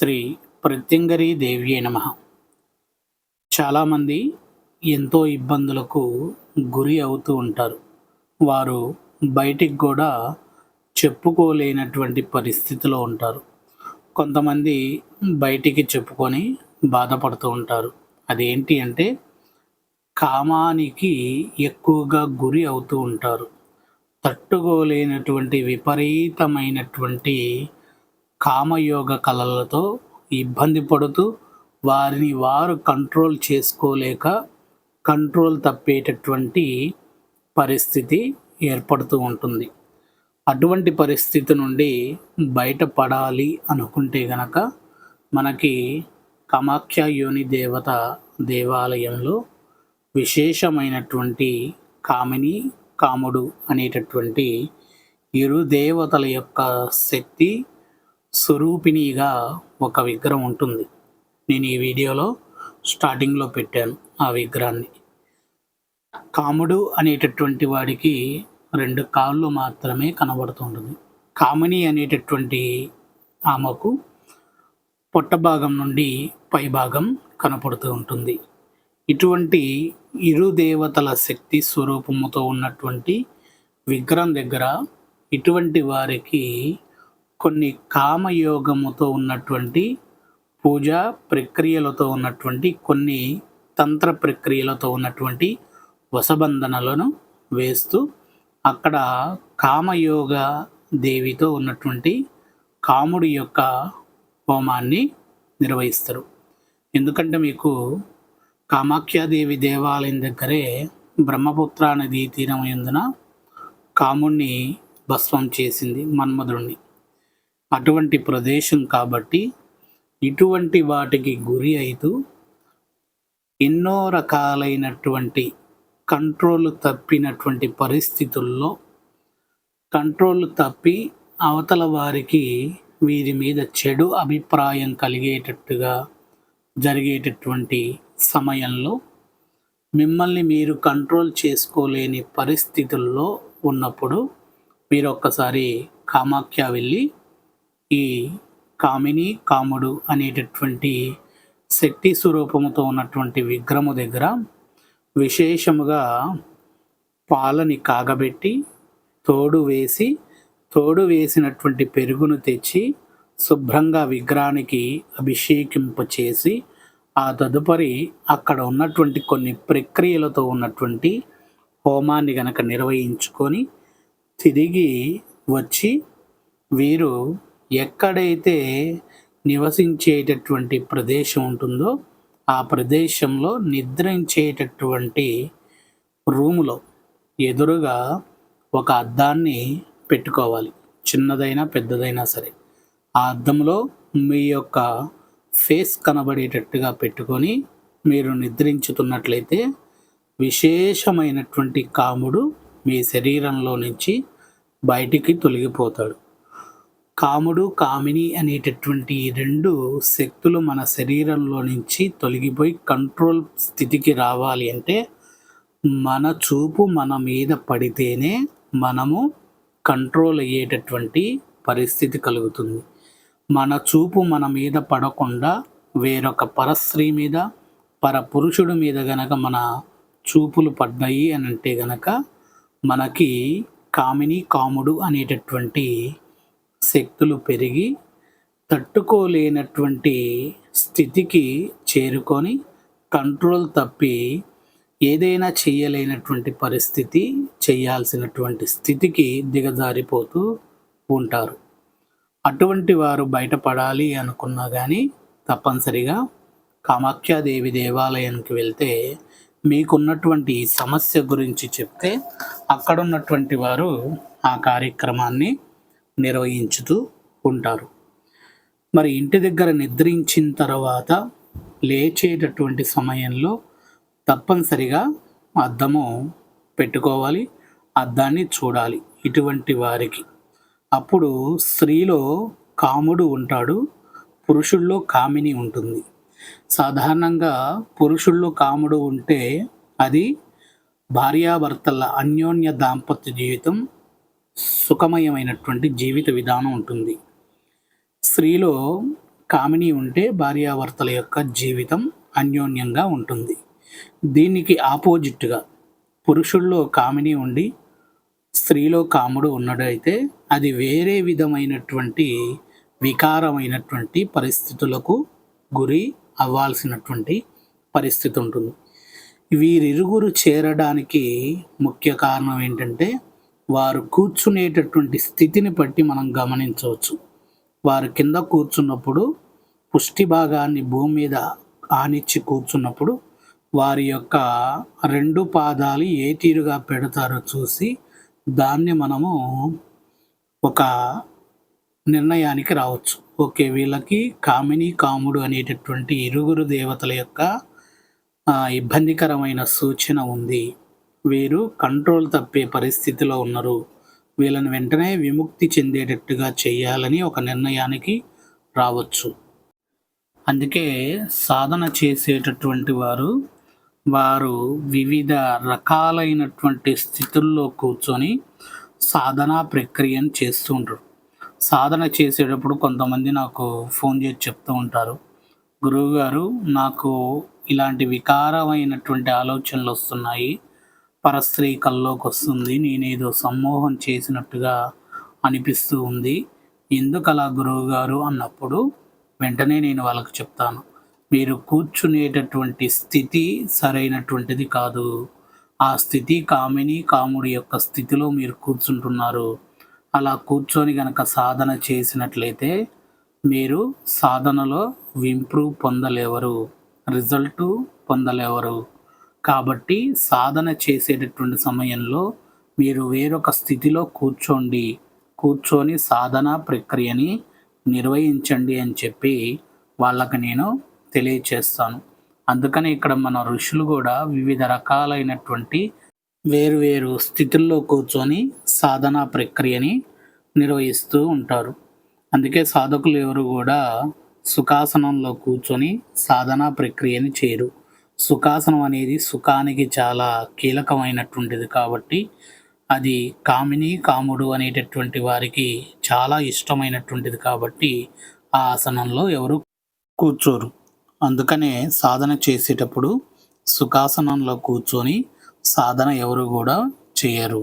శ్రీ ప్రత్యంగరీ దేవ్యే నమ. చాలామంది ఎంతో ఇబ్బందులకు గురి అవుతూ ఉంటారు. వారు బయటికి కూడా చెప్పుకోలేనటువంటి పరిస్థితిలో ఉంటారు. కొంతమంది బయటికి చెప్పుకొని బాధపడుతూ ఉంటారు. అదేంటి అంటే కామానికి ఎక్కువగా గురి అవుతూ ఉంటారు. తట్టుకోలేనటువంటి విపరీతమైనటువంటి కామయోగ కళలతో ఇబ్బంది పడుతూ వారిని వారు కంట్రోల్ చేసుకోలేక కంట్రోల్ తప్పేటటువంటి పరిస్థితి ఏర్పడుతూ ఉంటుంది. అటువంటి పరిస్థితి నుండి బయటపడాలి అనుకుంటే గనక మనకి కామాఖ్య యోని దేవత దేవాలయంలో విశేషమైనటువంటి కామిని కాముడు అనేటటువంటి ఇరు దేవతల యొక్క శక్తి స్వరూపిణిగా ఒక విగ్రహం ఉంటుంది. నేను ఈ వీడియోలో స్టార్టింగ్లో పెట్టాను ఆ విగ్రహాన్ని. కాముడు అనేటటువంటి వాడికి రెండు కాళ్ళు మాత్రమే కనబడుతుంటుంది. కామిని అనేటటువంటి ఆమెకు పొట్ట భాగం నుండి పై భాగం కనపడుతూ ఉంటుంది. ఇటువంటి ఇరు దేవతల శక్తి స్వరూపముతో ఉన్నటువంటి విగ్రహం దగ్గర ఇటువంటి వారికి కొన్ని కామయోగముతో ఉన్నటువంటి పూజా ప్రక్రియలతో ఉన్నటువంటి కొన్ని తంత్ర ప్రక్రియలతో ఉన్నటువంటి వసబంధనలను వేస్తూ అక్కడ కామయోగ దేవితో ఉన్నటువంటి కాముడి యొక్క హోమాన్ని నిర్వహిస్తారు. ఎందుకంటే మీకు కామాఖ్యాదేవి దేవాలయం దగ్గరే బ్రహ్మపుత్ర నదీ తీరం ఎందున కాముణ్ణి భస్వం చేసింది మన్మధుడిని. అటువంటి ప్రదేశం కాబట్టి ఇటువంటి వాటికి గురి అవుతూ ఎన్నో రకాలైనటువంటి కంట్రోల్ తప్పినటువంటి పరిస్థితుల్లో కంట్రోల్ తప్పి అవతల వారికి వీరి మీద చెడు అభిప్రాయం కలిగేటట్టుగా జరిగేటటువంటి సమయంలో మిమ్మల్ని మీరు కంట్రోల్ చేసుకోలేని పరిస్థితుల్లో ఉన్నప్పుడు మీరు ఒక్కసారి కామాఖ్య వెళ్ళి ఈ కామిని కాముడు అనేటటువంటి శక్తి స్వరూపముతో ఉన్నటువంటి విగ్రహము దగ్గర విశేషముగా పాలని కాగబెట్టి తోడు వేసి తోడు వేసినటువంటి పెరుగును తెచ్చి శుభ్రంగా విగ్రహానికి అభిషేకింపచేసి ఆ తదుపరి అక్కడ ఉన్నటువంటి కొన్ని ప్రక్రియలతో ఉన్నటువంటి హోమాన్ని గనక నిర్వహించుకొని తిరిగి వచ్చి వీరు ఎక్కడైతే నివసించేటటువంటి ప్రదేశం ఉంటుందో ఆ ప్రదేశంలో నిద్రించేటటువంటి రూములో ఎదురుగా ఒక అద్దాన్ని పెట్టుకోవాలి. చిన్నదైనా పెద్దదైనా సరే. ఆ అద్దంలో మీ యొక్క ఫేస్ కనబడేటట్టుగా పెట్టుకొని మీరు నిద్రించుతున్నట్లయితే విశేషమైనటువంటి కాముడు మీ శరీరంలో నుంచి బయటికి తొలగిపోతాడు. కాముడు కామిని అనేటటువంటి రెండు శక్తులు మన శరీరంలో నుంచి తొలగిపోయి కంట్రోల్ స్థితికి రావాలి అంటే మన చూపు మన మీద పడితేనే మనము కంట్రోల్ అయ్యేటటువంటి పరిస్థితి కలుగుతుంది. మన చూపు మన మీద పడకుండా వేరొక పరస్త్రీ మీద పరపురుషుడి మీద గనక మన చూపులు పడ్డాయి అని అంటే గనక మనకి కామిని కాముడు అనేటటువంటి శక్తులు పెరిగి తట్టుకోలేనటువంటి స్థితికి చేరుకొని కంట్రోల్ తప్పి ఏదైనా చేయలేనటువంటి పరిస్థితి చేయాల్సినటువంటి స్థితికి దిగజారిపోతూ ఉంటారు. అటువంటి వారు బయటపడాలి అనుకున్నా కానీ తప్పనిసరిగా కామాఖ్యాదేవి దేవాలయానికి వెళ్తే మీకున్నటువంటి సమస్య గురించి చెప్తే అక్కడ ఉన్నటువంటి వారు ఆ కార్యక్రమాన్ని నిర్వహించుతూ ఉంటారు. మరి ఇంటి దగ్గర నిద్రించిన తర్వాత లేచేటటువంటి సమయంలో తప్పనిసరిగా అద్దము పెట్టుకోవాలి అద్దాన్ని చూడాలి ఇటువంటి వారికి. అప్పుడు స్త్రీలో కాముడు ఉంటాడు పురుషుల్లో కామిని ఉంటుంది. సాధారణంగా పురుషుల్లో కాముడు ఉంటే అది భార్యాభర్తల అన్యోన్య దాంపత్య జీవితం సుఖమయమైనటువంటి జీవిత విధానం ఉంటుంది. స్త్రీలో కామిని ఉంటే భార్యాభర్తల యొక్క జీవితం అన్యోన్యంగా ఉంటుంది. దీనికి ఆపోజిట్గా పురుషుల్లో కామిని ఉండి స్త్రీలో కాముడు ఉన్నడైతే అది వేరే విధమైనటువంటి వికారమైనటువంటి పరిస్థితులకు గురి అవ్వాల్సినటువంటి పరిస్థితి ఉంటుంది. వీరిరుగురు చేరడానికి ముఖ్య కారణం ఏంటంటే వారు కూర్చునేటటువంటి స్థితిని బట్టి మనం గమనించవచ్చు. వారు కింద కూర్చున్నప్పుడు పుష్టి భాగాన్ని భూమి మీద ఆనిచ్చి కూర్చున్నప్పుడు వారి యొక్క రెండు పాదాలు ఏ తీరుగా పెడతారో చూసి దాన్ని మనము ఒక నిర్ణయానికి రావచ్చు. ఓకే వీళ్ళకి కామిని కాముడు అనేటటువంటి ఇరుగురు దేవతల యొక్క ఇబ్బందికరమైన సూచన ఉంది. వీరు కంట్రోల్ తప్పే పరిస్థితిలో ఉన్నారు. వీళ్ళని వెంటనే విముక్తి చెందేటట్టుగా చేయాలని ఒక నిర్ణయానికి రావచ్చు. అందుకే సాధన చేసేటటువంటి వారు వారు వివిధ రకాలైనటువంటి స్థితుల్లో కూర్చొని సాధనా ప్రక్రియను చేస్తూ ఉంటారు. సాధన చేసేటప్పుడు కొంతమంది నాకు ఫోన్ చేసి చెప్తూ ఉంటారు. గురువుగారు నాకు ఇలాంటి వికారమైనటువంటి ఆలోచనలు వస్తున్నాయి. పరస్త్రీ కల్లోకి వస్తుంది నేనేదో సమ్మోహం చేసినట్టుగా అనిపిస్తూ ఉంది. ఎందుకు అలా గురువుగారు అన్నప్పుడు వెంటనే నేను వాళ్ళకు చెప్తాను. మీరు కూర్చునేటటువంటి స్థితి సరైనటువంటిది కాదు. ఆ స్థితి కామిని కాముడి యొక్క స్థితిలో మీరు కూర్చుంటున్నారు. అలా కూర్చొని గనక సాధన చేసినట్లయితే మీరు సాధనలో ఇంప్రూవ్ పొందలేవరు. రిజల్ట్ పొందలేవరు. కాబట్టి సాధన చేసేటటువంటి సమయంలో మీరు వేరొక స్థితిలో కూర్చోండి. కూర్చొని సాధన ప్రక్రియని నిర్వహించండి అని చెప్పి వాళ్ళకి నేను తెలియచేస్తాను. అందుకని ఇక్కడ మన ఋషులు కూడా వివిధ రకాలైనటువంటి వేరువేరు స్థితుల్లో కూర్చొని సాధనా ప్రక్రియని నిర్వహిస్తూ ఉంటారు. అందుకే సాధకులు ఎవరు కూడా సుఖాసనంలో కూర్చొని సాధనా ప్రక్రియని చేయరు. సుఖాసనం అనేది సుఖానికి చాలా కీలకమైనటువంటిది కాబట్టి అది కామిని కాముడు అనేటటువంటి వారికి చాలా ఇష్టమైనటువంటిది కాబట్టి ఆ ఆసనంలో ఎవరు కూర్చోరు. అందుకనే సాధన చేసేటప్పుడు సుఖాసనంలో కూర్చొని సాధన ఎవరు కూడా చేయరు.